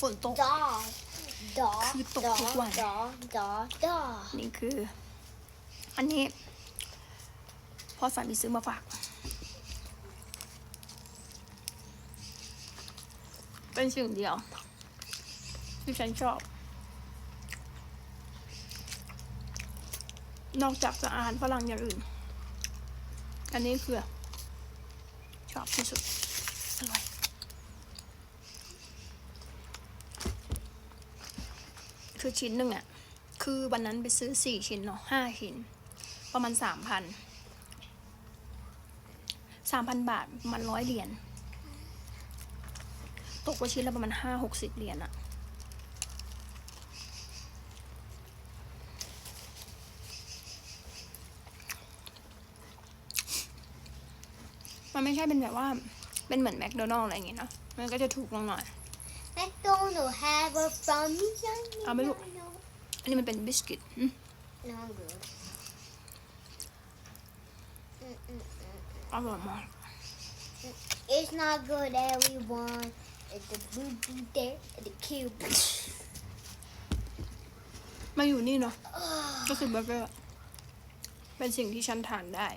ฝนตก dog dog คือตกทุกวัน dog dog dog นี่คือ อันนี้พ่อสามีซื้อมาฝาก เป็นสิ่งเดียว ที่ฉันชอบ นอกจากอาหารฝรั่งอย่างอื่น อันนี้คือ ชอบที่สุด อร่อย คือชิ้นหนึ่งอะคือวันนั้นไปซื้อสี่ชิ้นเนาะห้าชิ้น ประมาณสามพันสามพันบาทประมันร้อยเหรียญตกว่าชิ้นละประมาณห้าหกสิบเหรียญอะมันไม่ใช่เป็นแบบว่าเป็นเหมือนแมคโดนัลล์อะไรอย่างเงี้ยเนาะมันก็จะถูกลงหน่อย McDonald have a from me เอาไหมลูก อันนี้มันเป็นบิสกิตอืม no I'm good อร่อยมาก It's not good, everyone. It's the blue bee there and the cube. มาอยู่นี่เนาะ ก็คือเบอร์เกอร์ เป็นสิ่งที่ฉันทานได้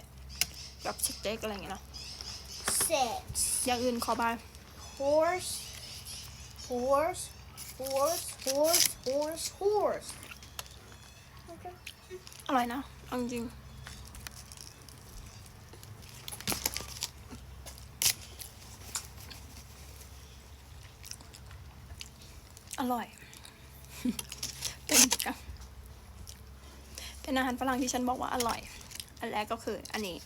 แบบสเต็กอะไรอย่างเงี้ยเนาะ Six. อย่างอื่นขอบาย Horse. Horse. Horse. Horse. Horse. Horse. Okay. อร่อยนะเอาจริงอร่อย เป็นเป็นอาหารฝรั่งที่ฉันบอกว่าอร่อย อันแรกก็คืออันนี้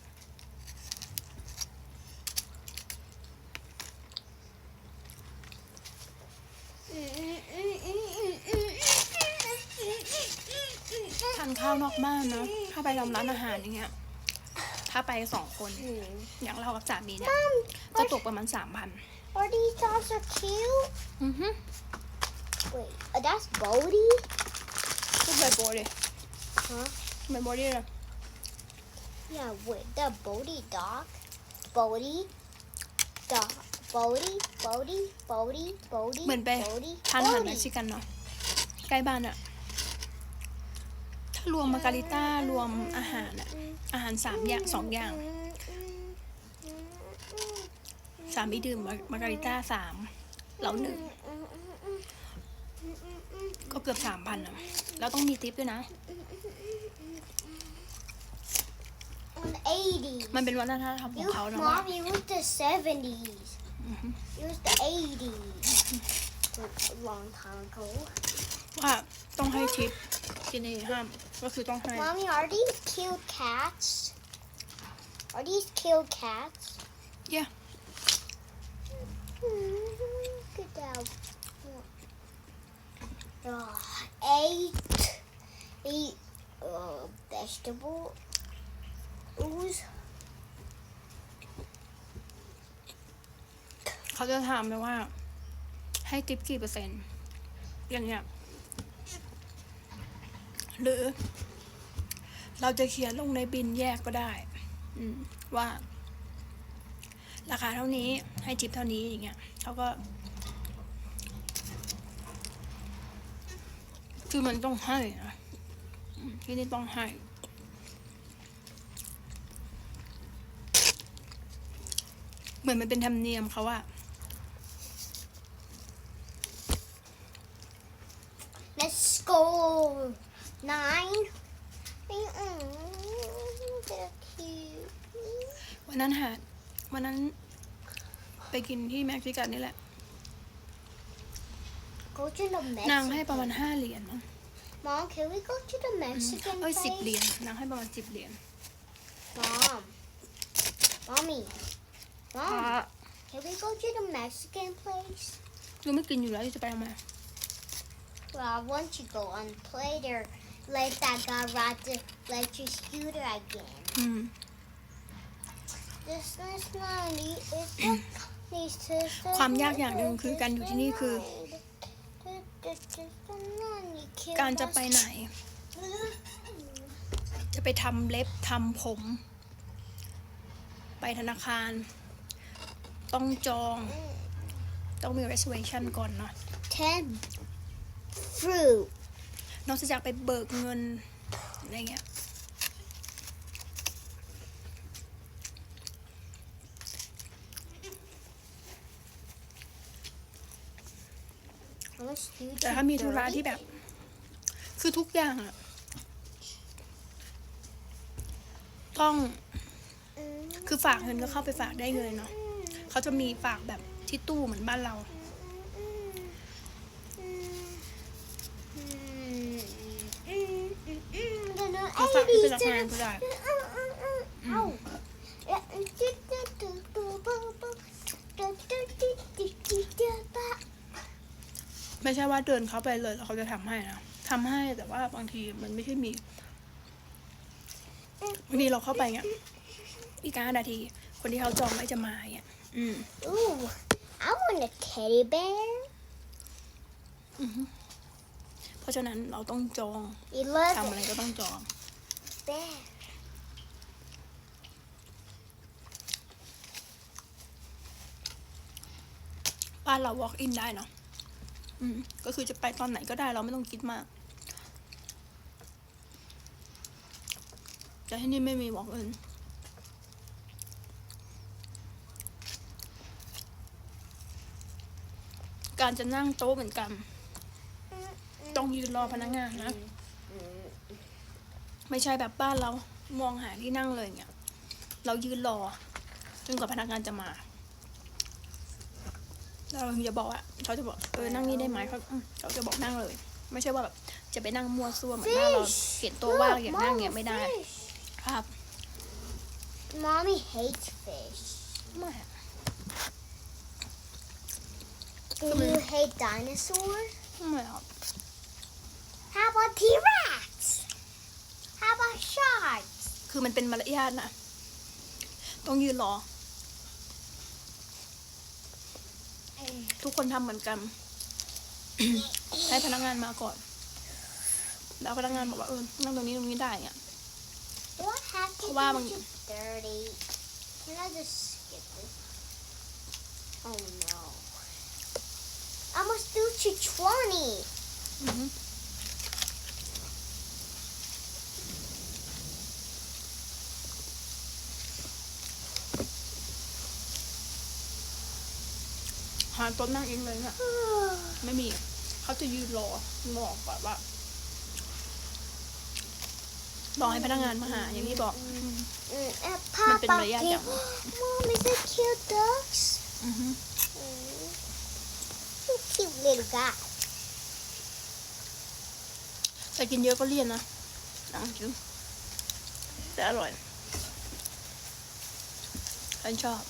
ทานข้าวนอกบ้านเนาะถ้าไปทำร้านอาหารอย่างเงี้ย ถ้าไปสองคน อย่างเรากับสามีเนี่ย Mom, ก็ตกประมาณสามพัน are these dogs are cute? อือฮึ Wait, uh, that's Bodie? พูดใบโบเลย Huh? ใบโบเลยเลย Yeah, wait, the Bodie dog? Bodie? Dog. Bodie? Bodie? Bodie? Bodie? เหมือนไป Bodie? ทานอาหาร Bodie. เม็กซิกันเนาะใกล้บ้านอะถ้า รวมมาการิต้ารวมอาหารอะอาหารสามอย่างสองอย่างสามีดื่มมาการิต้าสามเราหนึ่งก็เกือบสามพันอะแล้วต้องมีทิปด้วยนะ On 80s. มันเป็นวัฒนธรรมของ You, เขานะว่า Mom, you was the 70s. You was the 80s. A long time ago. ว่าต้องให้ทิป ที่นี่ห้าม ก็คือต้องให้ Mommy, are these cute cats? Are these cute cats? Yeah. Look at that. Uh, eight, eight uh, vegetable ooze. เขาจะถามเลยว่า ให้ทิปกี่เปอร์เซ็นต์ อย่างเงี้ย หรือ เราจะเขียนลงในบินแยกก็ได้ว่า ราคาเท่านี้ให้ทิปเท่านี้อย่างเงี้ยเขาก็ คือมันต้องให้นะที่นี่ต้องให้เหมือนมันเป็นธรรมเนียมเขาว่า Let's go. Nine. Mm, they're cute. วันนั้นหาวันนั้น ไปกินที่เม็กซิกันนี่แหละ Go to the นางให้ Mexican. ประมาณห้าเหรียญมั้ง Mom, can we go to the Mexican เอ้ยสิบ place? เหรียญนางให้ประมาณสิบเหรียญ Mom. Mommy. Mom, can we go to the Mexican place? เราไม่กินอยู่แล้วจะไปทำไม Well, I want to go and play there. Let that guy ride the electric scooter again. อืม This is not neat. It's needs to ความยากอย่างหนึ่งคือการอยู่ที่นี่คือ การจะไปไหน จะไปทำเล็บทำผม ไปธนาคาร ต้องจอง ต้องมี reservation ก่อนเนาะ ten fruit นอกจากไปเบิกเงินอะไรเงี้ยแต่ถ้ามีธุระที่แบบ คือทุกอย่างอะต้อง คือฝากเงินก็เข้าไปฝากได้เลยเนาะเขาจะมีฝากแบบที่ตู้เหมือนบ้านเรา คือฝากที่ธนาคารก็ได้ไม่ใช่ว่าเดินเข้าไปเลยแล้วเขาจะทำให้นะทำให้แต่ว่าบางทีมันไม่ใช่มีบางทีเราเข้าไปเงี้ยอีกห้านาที คนที่เขาจองไว้จะมาเงี้ยอืม Ooh, I want a teddy bear. เพราะฉะนั้นเราต้องจองทำอะไร Eleven ก็ต้องจอง bear. บ้านเรา walk in ได้เนาะ อืม ก็คือจะไปตอนไหนก็ได้เราไม่ต้องคิดมาก แต่ที่นี่ไม่มี walk in การจะนั่งโต๊ะเหมือนกัน ต้องยืนรอพนักงานนะ ไม่ใช่แบบบ้านเรามองหาที่นั่งเลยเนี่ยเรายืนรอจนกว่าพนักงานจะมาแล้วเราถึงจะบอกว่าเขาจะบอกเออนั่งนี่ได้ไหมเขาอืมเขาจะบอกนั่งเลย ไม่ใช่ว่าแบบจะไปนั่งมั่วซั่วเหมือนบ้านเรา Fish. เห็นโต๊ะว่าง Look, อย่างนั่ง Mama, เนี่ยไม่ได้ fish. ครับ Mommy hates fish. ไม่ Do Come you here. hate dinosaurs? ไม่ครับ How about T-Rex? How about sharks? คือมันเป็นมารยาทนะต้องยืนรอ ทุกคนทำเหมือนกัน ให้พนักงานมาก่อน แล้วพนักงานบอกว่าเออนั่งตรงนี้ตรงนี้ได้เงี้ย What happened? Wow, to man. you? Dirty. Can I just skip this? Oh no. I must do to 20. อื หาโต๊ะนั่งเองเลยนะไม่มี เขาจะยืนรอรอก่อนว่ารอให้พนักงานมาหาอย่างที่บอก Mm, uh, Mình tình Papa, mày ra give- chồng. Mom, is that cute ducks? อือฮึ Mm. You cute little guy. แต่กินเยอะก็เลี่ยนนะอะกินแต่อร่อยฉันชอบ